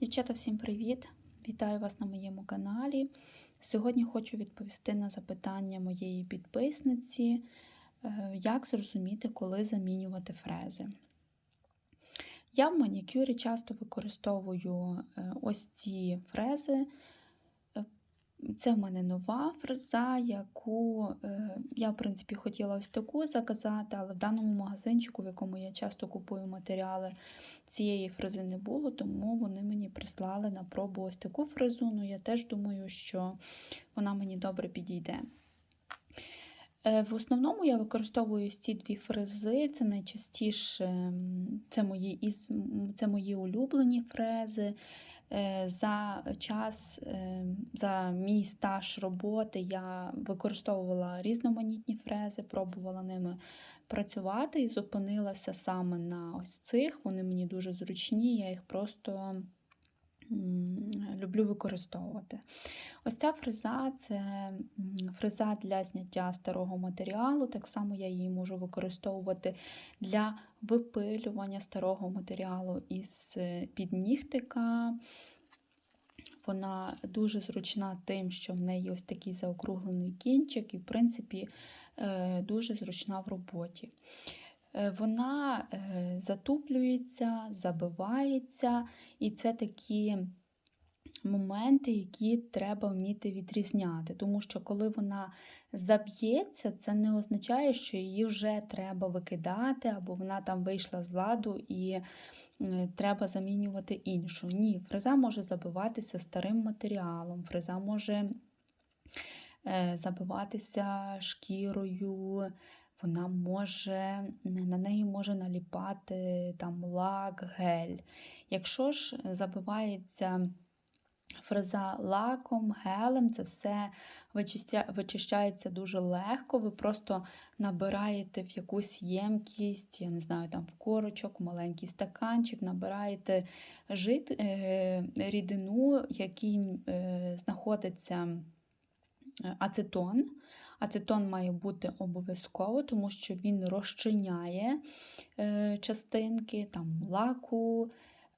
Дівчата, всім привіт! Вітаю вас на моєму каналі. Сьогодні хочу відповісти на запитання моєї підписниці, е, як зрозуміти, коли замінювати фрези. Я в манікюрі часто використовую е, ось ці фрези. Це в мене нова фреза, яку е, я, в принципі, хотіла ось таку заказати, але в даному магазинчику, в якому я часто купую матеріали, цієї фрези не було, тому вони мені прислали на пробу ось таку фрезу. Ну, я теж думаю, що вона мені добре підійде. Е, В основному я використовую ці дві фрези. Це найчастіше це мої, це мої улюблені фрези. Е, За час, е, за мій стаж роботи я використовувала різноманітні фрези, пробувала ними працювати і зупинилася саме на ось цих. Вони мені дуже зручні, я їх просто люблю використовувати. Ось ця фреза це фреза для зняття старого матеріалу. Так само я її можу використовувати для випилювання старого матеріалу із е, під нігтика. Вона дуже зручна тим, що в неї ось такий заокруглений кінчик, і, в принципі, е, дуже зручна в роботі. Е, Вона е, затуплюється, забивається, і це такі моменти, які треба вміти відрізняти. Тому що коли вона заб'ється, це не означає, що її вже треба викидати, або вона там вийшла з ладу і е, треба замінювати іншу. Ні, фреза може забиватися старим матеріалом, фреза може забиватися шкірою. Вона може, на неї може наліпати там лак, гель. Якщо ж забивається фреза лаком, гелем, це все вичищається дуже легко. Ви просто набираєте в якусь ємкість, я не знаю, там в корочок, в маленький стаканчик, набираєте жит, е, рідину, в якій е, знаходиться е, ацетон. Ацетон має бути обов'язково, тому що він розчиняє е, частинки там, лаку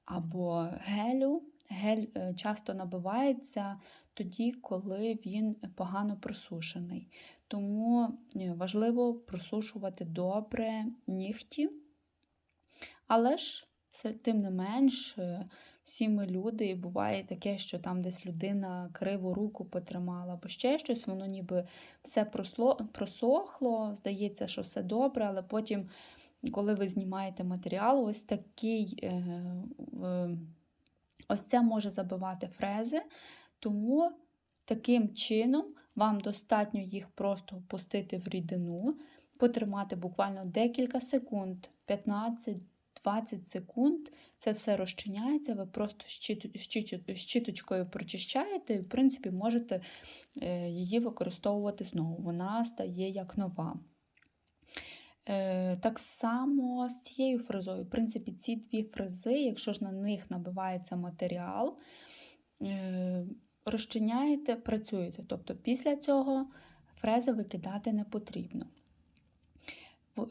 або гелю. Гель е, часто набивається тоді, коли він погано просушений. Тому е, важливо просушувати добре нігті. Але ж тим не менш, всі ми люди, і буває таке, що там десь людина криву руку потримала, або ще щось, воно ніби все просохло, здається, що все добре, але потім, коли ви знімаєте матеріал, ось такий. Е, Ось це може забивати фрези, тому таким чином вам достатньо їх просто впустити в рідину, потримати буквально декілька секунд, 15-20 секунд. Це все розчиняється, ви просто щіточкою прочищаєте і, в принципі, можете е, її використовувати знову. Вона стає як нова. Е, Так само з цією фрезою. В принципі, ці дві фрези, якщо ж на них набивається матеріал, е, розчиняєте, працюєте. Тобто після цього фрези викидати не потрібно.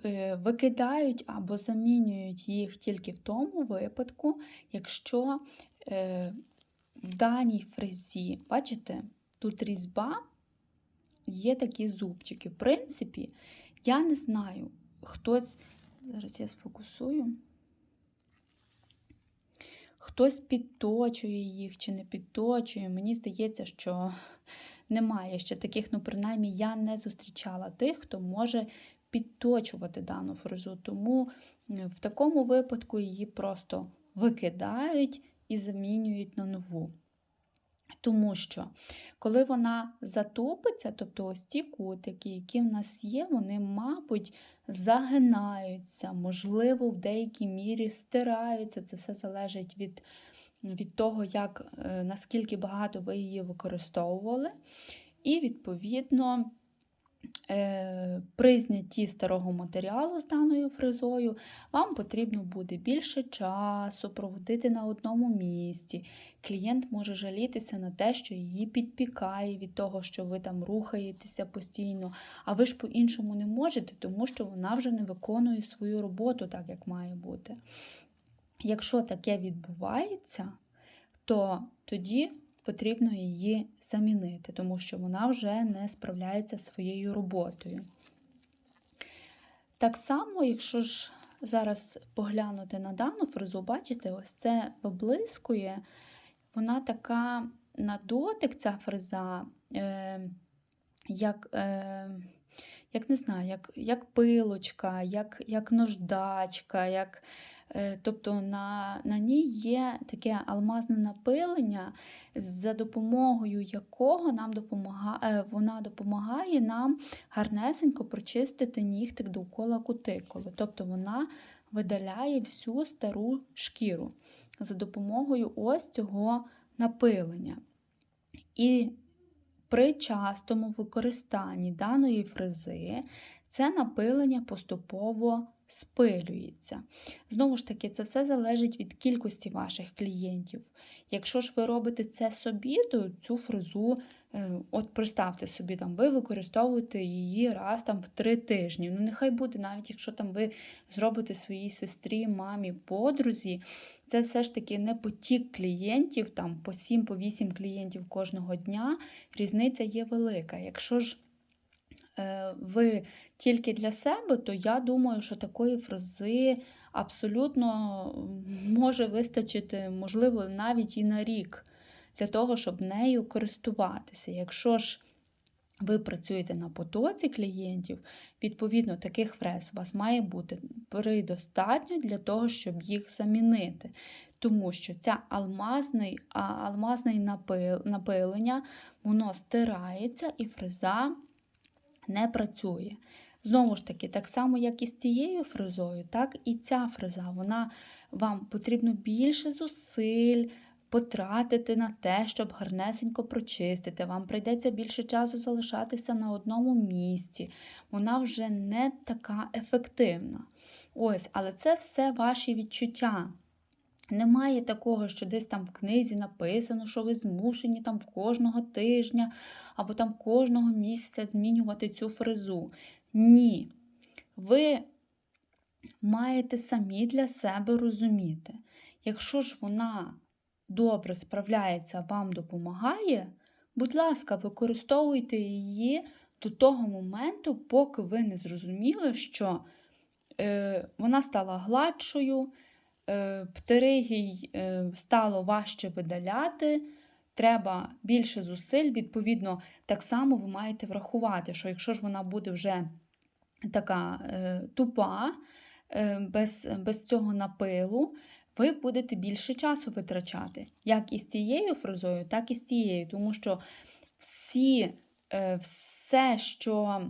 Е, Викидають або замінюють їх тільки в тому випадку, якщо е, в даній фрезі, бачите, тут різьба, є такі зубчики. В принципі, я не знаю, хтось. Зараз я сфокусую. Хтось підточує їх чи не підточує. Мені здається, що немає ще таких, ну, принаймні, я не зустрічала тих, хто може підточувати дану фрезу. Тому е, в такому випадку її просто викидають і замінюють на нову. Тому що, коли вона затупиться, тобто ось ті кутики, які в нас є, вони, мабуть, загинаються, можливо, в деякій мірі стираються. Це все залежить від, від того, як, е, наскільки багато ви її використовували. І, відповідно, при знятті старого матеріалу з даною фрезою вам потрібно буде більше часу проводити на одному місці. Клієнт може жалітися на те, що її підпікає від того, що ви там рухаєтеся постійно, а ви ж по-іншому не можете, тому що вона вже не виконує свою роботу так, як має бути. Якщо таке відбувається, то тоді потрібно її замінити, тому що вона вже не справляється своєю роботою. Так само, якщо ж зараз поглянути на дану фрезу, бачите, ось це виблискує, вона така на дотик, ця фреза, е, як, е, як не знаю, як, як пилочка, як, як нождачка, як, тобто на, на ній є таке алмазне напилення, за допомогою якого нам допомагає, вона допомагає нам гарнесенько прочистити нігтик довкола кутикули. Тобто вона видаляє всю стару шкіру за допомогою ось цього напилення. І при частому використанні даної фрези це напилення поступово спилюється. Знову ж таки, це все залежить від кількості ваших клієнтів. Якщо ж ви робите це собі, то цю фрезу, е, от представте собі, там, ви використовуєте її раз там, в три тижні. Ну, нехай буде, навіть якщо там ви зробите своїй сестрі, мамі, подрузі, це все ж таки не потік клієнтів, там по 7-8 клієнтів кожного дня. Різниця є велика. Якщо ж ви тільки для себе, то я думаю, що такої фрази абсолютно може вистачити, можливо, навіть і на рік для того, щоб нею користуватися. Якщо ж ви працюєте на потоці клієнтів, відповідно, таких фрез у вас має бути предостатньо для того, щоб їх замінити. Тому що ця алмазний, алмазне напилення, воно стирається і фреза не працює. Знову ж таки, так само, як і з цією фрезою, так і ця фреза. Вона вам потрібно більше зусиль потратити на те, щоб гарнесенько прочистити. Вам прийдеться більше часу залишатися на одному місці. Вона вже не така ефективна. Ось, але це все ваші відчуття. Немає такого, що десь там в книзі написано, що ви змушені там кожного тижня або там кожного місяця змінювати цю фрезу. Ні. Ви маєте самі для себе розуміти, якщо ж вона добре справляється, вам допомагає, будь ласка, використовуйте її до того моменту, поки ви не зрозуміли, що е, вона стала гладшою, птеригій е, стало важче видаляти. Треба більше зусиль, відповідно, так само ви маєте врахувати, що якщо ж вона буде вже така е, тупа, е, без, без цього напилу, ви будете більше часу витрачати, як із цією фрезою, так і з цією. Тому що всі, е, все, що,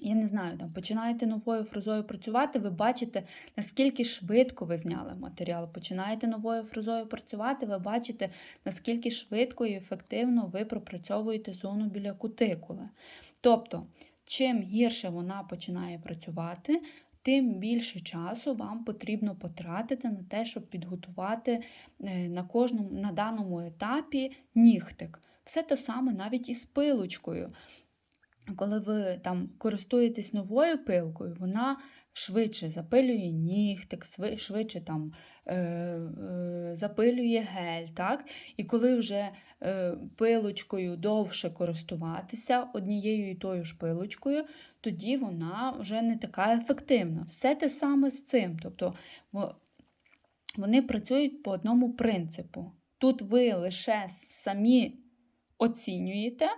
я не знаю, там починаєте новою фрезою працювати, ви бачите, наскільки швидко ви зняли матеріал. Починаєте новою фрезою працювати, ви бачите, наскільки швидко і ефективно ви пропрацьовуєте зону біля кутикули. Тобто, чим гірше вона починає працювати, тим більше часу вам потрібно потратити на те, щоб підготувати е, на кожному, на даному етапі нігтик. Все те саме навіть із пилочкою. Коли ви там користуєтесь новою пилкою, вона швидше запилює нігтик, швидше там е, е, запилює гель. так? І коли вже е, пилочкою довше користуватися однією і тою ж пилочкою, тоді вона вже не така ефективна. Все те саме з цим. Тобто вони працюють по одному принципу. Тут ви лише самі оцінюєте,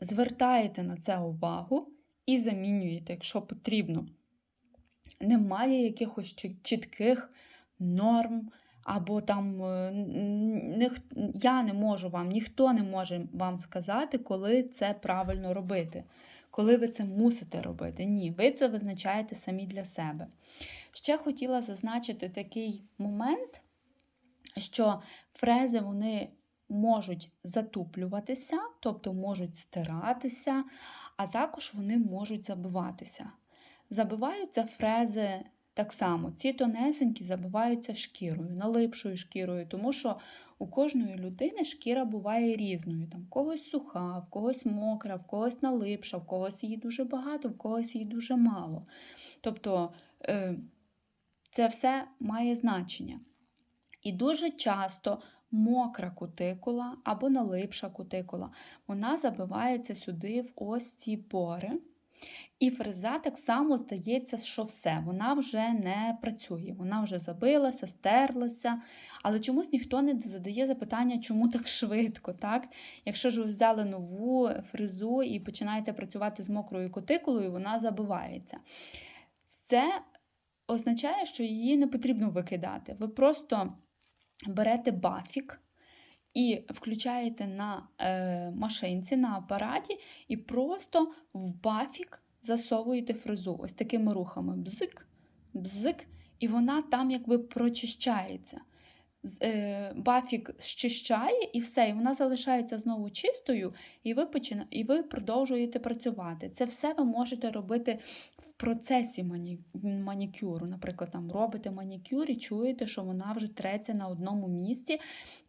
звертаєте на це увагу і замінюєте, якщо потрібно. Немає якихось чітких норм, або там е, я не можу вам, ніхто не може вам сказати, коли це правильно робити, коли ви це мусите робити. Ні, ви це визначаєте самі для себе. Ще хотіла зазначити такий момент, що фрези вони можуть затуплюватися, тобто можуть стиратися, а також вони можуть забиватися. Забиваються фрези так само. Ці тонесенькі забиваються шкірою, налипшою шкірою, тому що у кожної людини шкіра буває різною. Там В когось суха, в когось мокра, в когось налипша, в когось її дуже багато, в когось її дуже мало. Тобто е, це все має значення. І дуже часто мокра кутикула або налипша кутикула, вона забивається сюди в ось ці пори. І фреза так само здається, що все, вона вже не працює, вона вже забилася, стерлася. Але чомусь ніхто не задає запитання, чому так швидко. так? Якщо ж ви взяли нову фрезу і починаєте працювати з мокрою кутикулою, вона забивається. Це означає, що її не потрібно викидати. Ви просто берете бафік. І включаєте на е, машинці, на апараті, і просто в бафік засовуєте фрезу ось такими рухами. Бзик, бзик, і вона там якби прочищається. Е, Бафік щищає і все, і вона залишається знову чистою, і ви, почина... і ви продовжуєте працювати. Це все ви можете робити в процесі мані... манікюру. Наприклад, там робите манікюр і чуєте, що вона вже треться на одному місці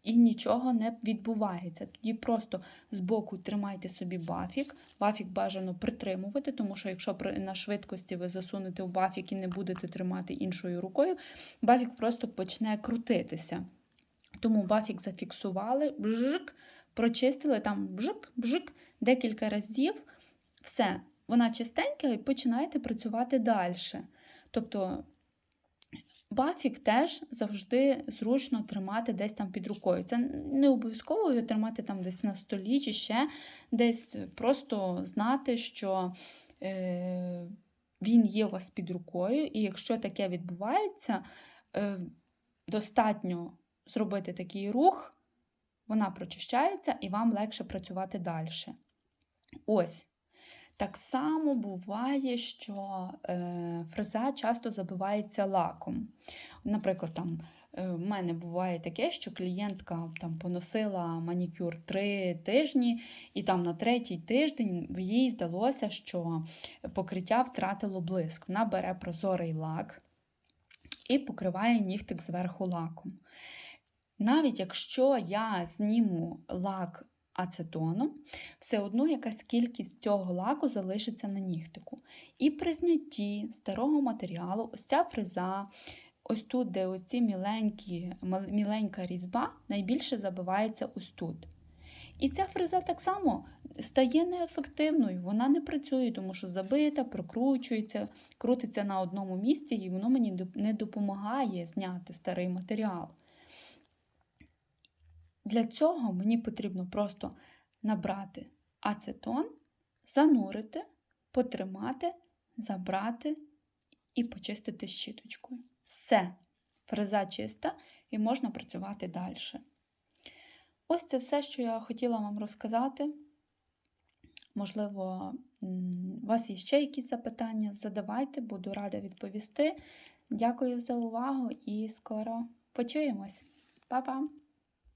і нічого не відбувається. Тоді просто збоку тримайте собі бафік. Бафік бажано притримувати, тому що якщо на швидкості ви засунете в бафік і не будете тримати іншою рукою, бафік просто почне крутитися. Тому бафік зафіксували, бжик, прочистили там бжик, бжик декілька разів. Все, вона чистенька і починаєте працювати далі. Тобто бафік теж завжди зручно тримати десь там під рукою. Це не обов'язково його тримати там десь на столі чи ще десь просто знати, що е, він є у вас під рукою, і якщо таке відбувається, е, достатньо зробити такий рух, вона прочищається і вам легше працювати далі. Ось. Так само буває, що е, фреза часто забивається лаком. Наприклад, там, е, в мене буває таке, що клієнтка там, поносила манікюр три тижні, і там на третій тиждень їй здалося, що покриття втратило блиск. Вона бере прозорий лак і покриває нігтик зверху лаком. Навіть якщо я зніму лак ацетоном, все одно якась кількість цього лаку залишиться на нігтику. І при знятті старого матеріалу, ось ця фреза, ось тут, де ось ці міленькі, міленька різьба, найбільше забивається ось тут. І ця фреза так само стає неефективною, вона не працює, тому що забита, прокручується, крутиться на одному місці, і воно мені не допомагає зняти старий матеріал. Для цього мені потрібно просто набрати ацетон, занурити, потримати, забрати і почистити щіточкою. Все, фреза чиста і можна працювати далі. Ось це все, що я хотіла вам розказати. Можливо, у вас є ще якісь запитання, задавайте, буду рада відповісти. Дякую за увагу і скоро почуємось. Па-па!